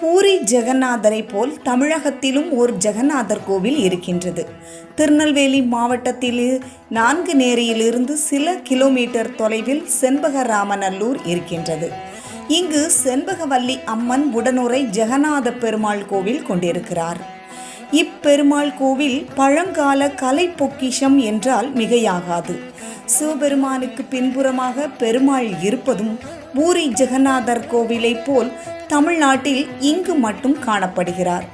பூரி ஜெகநாதரை போல் தமிழகத்திலும் ஒரு ஜெகநாதர் கோவில் இருக்கின்றது. திருநெல்வேலி மாவட்டத்தில் நான்கு நேரியிலிருந்து சில கிலோமீட்டர் தொலைவில் செண்பகராமநல்லூர் இருக்கின்றது. இங்கு செண்பகவல்லி அம்மன் உடனுரை ஜெகநாத பெருமாள் கோவில் கொண்டிருக்கிறார். இப்பெருமாள் கோவில் பழங்கால கலை பொக்கிஷம் என்றால் மிகையாகாது. சிவபெருமானுக்கு பின்புறமாக பெருமாள் இருப்பதும் பூரி ஜெகநாதர் கோவிலைப் போல் தமிழ்நாட்டில் இங்கு மட்டும் காணப்படுகிறார்.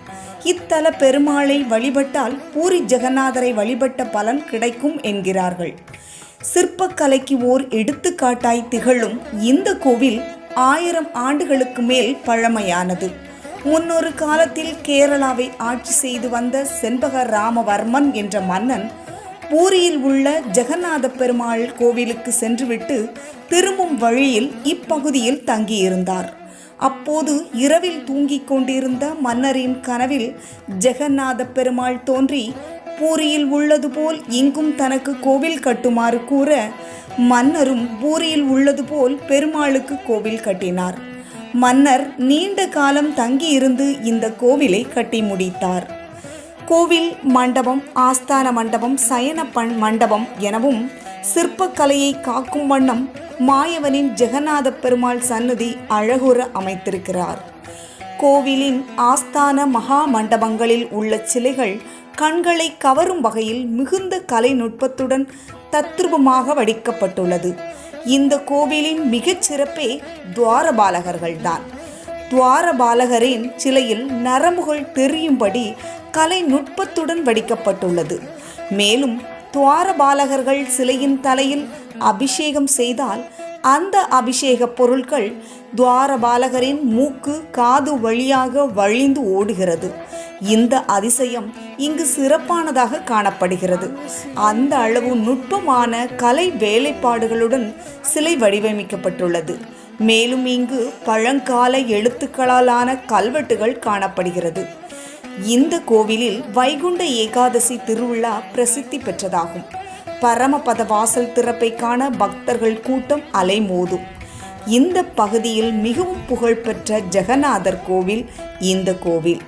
இத்தல பெருமாளை வழிபட்டால் பூரி ஜெகநாதரை வழிபட்ட பலன் கிடைக்கும் என்கிறார்கள். சிற்பக்கலைக்கு ஓர் எடுத்துக்காட்டாய் திகழும் இந்த கோவில் ஆயிரம் ஆண்டுகளுக்கு மேல் பழமையானது. முன்னொரு காலத்தில் கேரளாவை ஆட்சி செய்து வந்த செண்பக ராமவர்மன் என்ற மன்னன் பூரியில் உள்ள ஜெகநாத பெருமாள் கோவிலுக்கு சென்றுவிட்டு திரும்பும் வழியில் இப்பகுதியில் தங்கியிருந்தார். அப்போது இரவில் தூங்கிக் கொண்டிருந்த மன்னரின் கனவில் ஜெகநாத பெருமாள் தோன்றி பூரியில் உள்ளது போல் இங்கும் தனக்கு கோவில் கட்டுமாறு கூற மன்னரும் பூரியில் உள்ளது போல் பெருமாளுக்கு கோவில் கட்டினார். மன்னர் நீண்ட காலம் தங்கியிருந்து இந்த கோவிலை கட்டி முடித்தார். கோவில் மண்டபம் ஆஸ்தான மண்டபம் சயன மண்டபம் எனவும் சிற்பக்கலையை காக்கும் வண்ணம் மாயவனின் ஜெகநாத பெருமாள் சன்னதி அழகுற அமைத்திருக்கிறார். கோவிலின் ஆஸ்தான மகா மண்டபங்களில் உள்ள சிலைகள் கண்களை கவரும் வகையில் மிகுந்த கலைநுட்பத்துடன் தத்ரூபமாக வடிக்கப்பட்டுள்ளது. இந்த கோவிலின் மிகச் சிறப்பே துவாரபாலகர்கள்தான். துவாரபாலகரின் சிலையில் நரம்புகள் தெரியும்படி கலை நுட்பத்துடன் வடிக்கப்பட்டுள்ளது. மேலும் துவாரபாலகர்கள் சிலையின் தலையில் அபிஷேகம் செய்தால் அந்த அபிஷேக பொருட்கள் துவாரபாலகரின் மூக்கு காது வழியாக வழிந்து ஓடுகிறது. இந்த அதிசயம் இங்கு சிறப்பானதாக காணப்படுகிறது. அந்த அளவு நுட்பமான கலை வேலைப்பாடுகளுடன் சிலை வடிவமைக்கப்பட்டுள்ளது. மேலும் இங்கு பழங்கால எழுத்துக்களாலான கல்வெட்டுகள் காணப்படுகிறது. இந்த கோவிலில் வைகுண்ட ஏகாதசி திருவிழா பிரசித்தி பெற்றதாகும். பரமபத வாசல் திறப்பை காண பக்தர்கள் கூட்டம் அலைமோதும். இந்த பகுதியில் மிகவும் புகழ்பெற்ற ஜெகநாதர் கோவில் இந்த கோவில்.